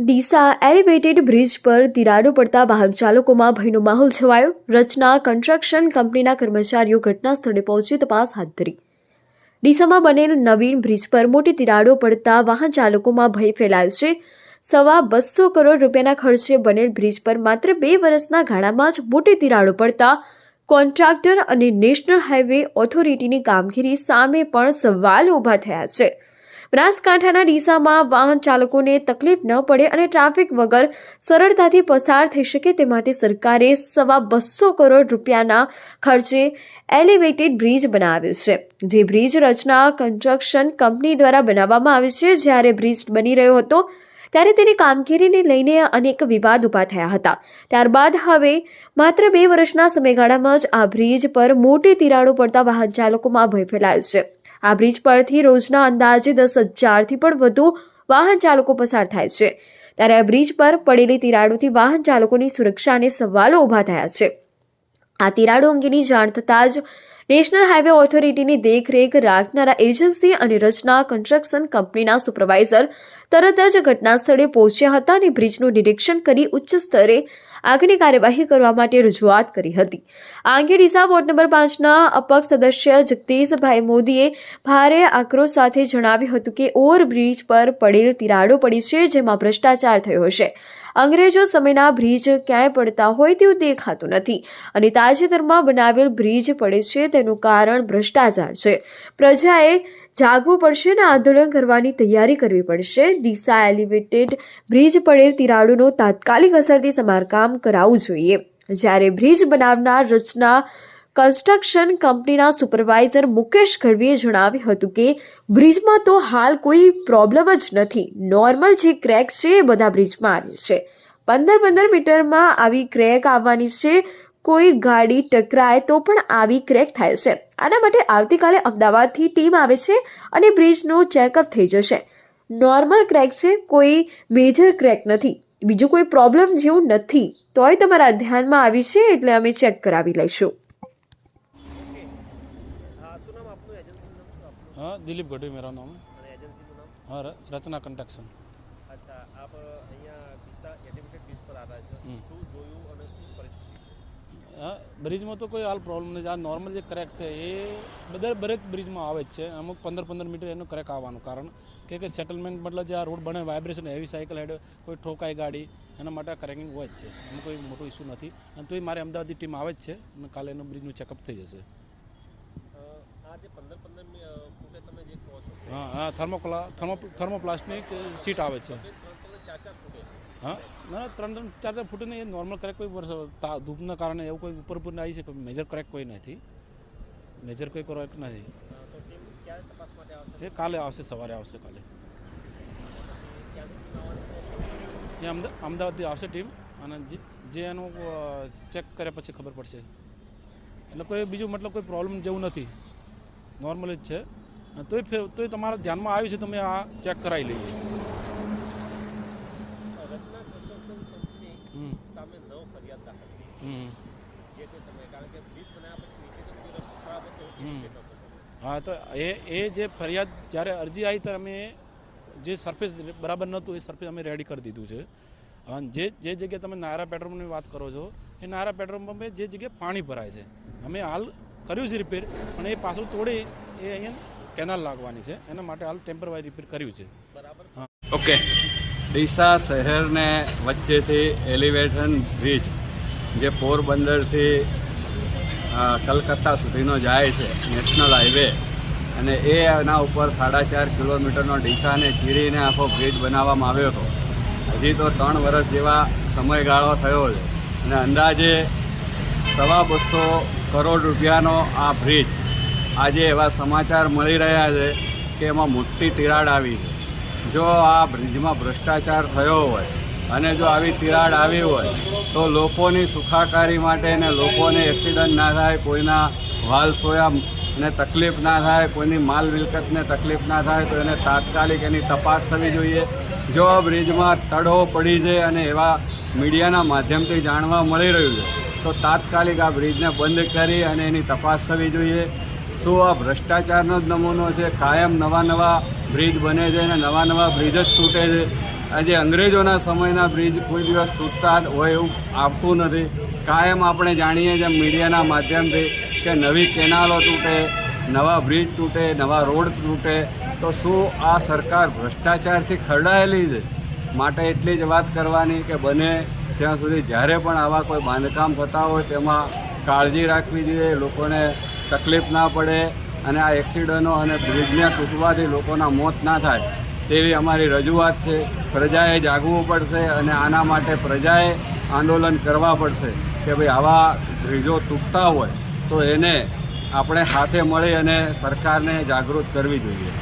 Deesa elevated bridge પર તિરાડો પડતા વાહન ચાલકોમાં ભયનો માહોલ છવાયો. રચના, કન્સ્ટ્રક્શન કંપનીના કર્મચારીઓ ઘટના સ્થળે પહોંચી તપાસ હાથ ધરી. ડીસામાં બનેલ નવીન બ્રિજ પર મોટી તિરાડો પડતા વાહન ચાલકોમાં ભય ફેલાયો છે. સવા બસો કરોડ રૂપિયાના ખર્ચે બનેલ બ્રિજ પર માત્ર બે વર્ષના ગાળામાં જ મોટી તિરાડો પડતા કોન્ટ્રાક્ટર અને નેશનલ હાઈવે ઓથોરિટીની કામગીરી સામે પણ સવાલ ઊભા થયા છે. બનાસકાંઠાના ડીસામાં વાહન ચાલકોને તકલીફ ન પડે અને ટ્રાફિક વગર સરળતાથી પસાર થઈ શકે તે માટે સરકારે સવા બસો કરોડ રૂપિયાના ખર્ચે એલિવેટેડ બ્રિજ બનાવ્યો છે, જે બ્રિજ રચના કન્સ્ટ્રક્શન કંપની દ્વારા બનાવવામાં આવી છે. જ્યારે બ્રિજ બની રહ્યો હતો, ત્યારે તેની કામગીરીને લઈને અનેક વિવાદ ઊભા થયા હતા. ત્યારબાદ હવે માત્ર બે વર્ષના સમયગાળામાં જ આ બ્રિજ પર મોટી તિરાડો પડતા વાહન ચાલકોમાં ભય ફેલાયો છે. આ બ્રિજ પરથી રોજના અંદાજે દસ હજારથી પણ વધુ વાહન ચાલકો પસાર થાય છે. ત્યારે આ બ્રિજ પર પડેલી તિરાડોથી વાહન ચાલકોની સુરક્ષાને સવાલો ઊભા થયા છે. આ તિરાડો અંગેની જાણ થતાં જ નેશનલ હાઈવે ઓથોરિટીની દેખરેખ રાખનારા એજન્સી અને રચના કન્સ્ટ્રક્શન કંપનીના સુપરવાઇઝર તરત જ ઘટના સ્થળે પહોંચ્યા હતા અને બ્રિજનું નિરીક્ષણ કરી ઉચ્ચ સ્તરે આગની કાર્યવાહી કરવા માટે રજૂઆત કરી હતી. આ અંગે ડીસા વોર્ડ નંબર પાંચના અપક્ષ સદસ્ય જગદીશભાઈ મોદીએ ભારે આક્રોશ સાથે જણાવ્યું હતું કે ઓવરબ્રિજ પર પડેલ તિરાડો પડી છે જેમાં ભ્રષ્ટાચાર થયો હશે. અંગ્રેજો સમયના બ્રિજ ક્યાંય પડતા હોય તેવું દેખાતું નથી અને તાજેતરમાં બનાવેલ બ્રિજ પડે છે તેનું કારણ ભ્રષ્ટાચાર છે. પ્રજાએ જાગવું પડશે અને આંદોલન કરવાની તૈયારી કરવી પડશે. ડીસા એલિવેટેડ બ્રિજ પડેલ તિરાડોનું તાત્કાલિક અસરથી સમારકામ કરાવવું જોઈએ. જ્યારે બ્રિજ બનાવનાર રચના કન્સ્ટ્રક્શન કંપનીના સુપરવાઇઝર મુકેશ ગઢવીએ જણાવ્યું હતું કે, બ્રિજમાં તો હાલ કોઈ પ્રોબ્લેમ જ નથી. નોર્મલ જે ક્રેક છે એ બધા બ્રિજમાં આવી છે. પંદર પંદર મીટરમાં આવી ક્રેક આવવાની છે. કોઈ ગાડી ટકરાય તો પણ આવી ક્રેક થાય છે. આના માટે આવતીકાલે અમદાવાદથી ટીમ આવે છે અને બ્રિજનું ચેકઅપ થઈ જશે. નોર્મલ ક્રેક છે, કોઈ મેજર ક્રેક નથી. બીજું કોઈ પ્રોબ્લેમ જેવું નથી. તોય તમારા ધ્યાનમાં આવી છે એટલે અમે ચેક કરાવી લઈશું. हाँ दिलीप गढ़वी मेरा नाम है અને એજન્સીનું નામ हाँ र- रचना कंस्ट्रक्शन અચ્છા આપ અહીંયા ડીસા એલિવેટેડ બ્રિજ પર આવ્યા છે શું જોયું અને શું પરિસ્થિતિ હા બ્રિજમાં તો કોઈ હાલ પ્રોબ્લેમ નથી આ નોર્મલ જે ક્રેક છે એ બધા દરેક બ્રિજમાં આવે જ છે અમુક પંદર પંદર મીટર એનું ક્રેક આવવાનું કારણ કે કે સેટલમેન્ટ મતલબ જે આ રોડ બને વાઇબ્રેશન હેવી સાયકલ હેડ કોઈ ઠોકાય ગાડી એના માટે આ ક્રેકિંગ હોય જ છે એનું કોઈ મોટું ઇસ્યુ નથી અને તોય મારે અમદાવાદની ટીમ આવે જ છે અને કાલે એનું બ્રિજનું ચેકઅપ થઈ જશે હા હા થર્મોકલા થર્મો સીટ આવે છે. હા? ના ત્રણ ત્રણ ચાર ચાર ફૂટ નહીં એ નોર્મલ ક્રેક કોઈ વર્ષ ધૂપના કારણે એવું કોઈ ઉપર ઉપર આવી છે મેજર ક્રેક કોઈ નથી. મેજર કોઈ ક્રેક નથી. એ કાલે આવશે સવારે આવશે કાલે. એ અમદાવાદથી આવશે ટીમ અને જે એનું ચેક કર્યા પછી ખબર પડશે. એટલે કોઈ બીજું મતલબ કોઈ પ્રોબ્લેમ જેવું નથી. નોર્મલ જ છે. તોય ફેર તોય તમારા ધ્યાનમાં આવ્યું છે તમે આ ચેક કરાવી લઈએ રચના કન્સ્ટ્રક્શન કંપની હમ. સામે નવ ફરિયાદ દાખલ થઈ હમ. જે તે સમયે કારણ કે બ્રિજ બનાવ્યા પછી નીચે જે રસ્તો ખરાબ હતો એ હમ. રીતે હતો. હા તો એ એ જે ફરિયાદ જ્યારે અરજી આવી ત્યારે અમે જે સરફેસ બરાબર નહોતું એ સરફેસ અમે રેડી કરી દીધું છે. અને જે જે જગ્યાએ તમે નાયરા પેટ્રોલ પંપની વાત કરો છો એ નાયરા પેટ્રોલ પંપે જે જગ્યાએ પાણી ભરાય છે. અમે હાલ કર્યું છે રિપેર પણ એ પાછું તોડી એ અહીંયા કેનાલ લાગવાની છે. એના માટે હાલ ટેમ્પરવારી રિપેર કર્યું છે. બરાબર ઓકે ડીસા શહેરને વચ્ચેથી એલિવેશન બ્રિજ જે પોરબંદરથી કલકત્તા સુધીનો જાય છે નેશનલ હાઈવે અને એ એના ઉપર સાડા ચાર કિલોમીટરનો ડીસાને ચીરીને આખો બ્રિજ બનાવવામાં આવ્યો હતો. હજી તો ત્રણ વર્ષ જેવા સમયગાળો થયો છે. અને અંદાજે સવા બસો કરોડ રૂપિયાનો આ બ્રિજ આજે એવા સમાચાર મળી રહ્યા છે કે એમાં મોટી તિરાડ આવી છે. જો આ બ્રિજમાં ભ્રષ્ટાચાર થયો હોય અને જો આવી તિરાડ આવી હોય તો લોકોની સુખાકારી માટે ને લોકોને એક્સિડન્ટ ના થાય, કોઈના વાલ સોયા ને તકલીફ ના થાય, કોઈની માલ મિલકતને તકલીફ ના થાય, તો એને તાત્કાલિક એની તપાસ થવી જોઈએ. જો આ બ્રિજમાં તડો પડી છે અને એવા મીડિયાના માધ્યમથી જાણવા મળી રહ્યું છે તો તાત્કાલિક આ બ્રિજને બંધ કરી અને એની તપાસ થવી જોઈએ. શું આ ભ્રષ્ટાચારનો જ નમૂનો છે? કાયમ નવા નવા બ્રિજ બને છે અને નવા નવા બ્રિજ જ તૂટે છે. આજે અંગ્રેજોના સમયના બ્રિજ કોઈ દિવસ તૂટતા હોય એવું આવતું નથી. કાયમ આપણે જાણીએ છીએ મીડિયાના માધ્યમથી કે નવી કેનાલો તૂટે, નવા બ્રિજ તૂટે, નવા રોડ તૂટે. તો શું આ સરકાર ભ્રષ્ટાચારથી ખરડાયેલી છે? માટે એટલી જ વાત કરવાની કે બને ત્યાં સુધી જ્યારે પણ આવા કોઈ બાંધકામ થતા હોય તેમાં કાળજી રાખવી જોઈએ, લોકોને તકલીફ ના પડે અને આ એક્સિડન્ટો અને બ્રિજને તૂટવાથી લોકોના મોત ના થાય તેવી અમારી રજૂઆત છે. પ્રજાએ જાગવું પડશે અને આના માટે પ્રજાએ આંદોલન કરવા પડશે કે ભાઈ આવા બ્રિજો તૂટતા હોય તો એને આપણે હાથે મળી અને સરકારને જાગૃત કરવી જોઈએ.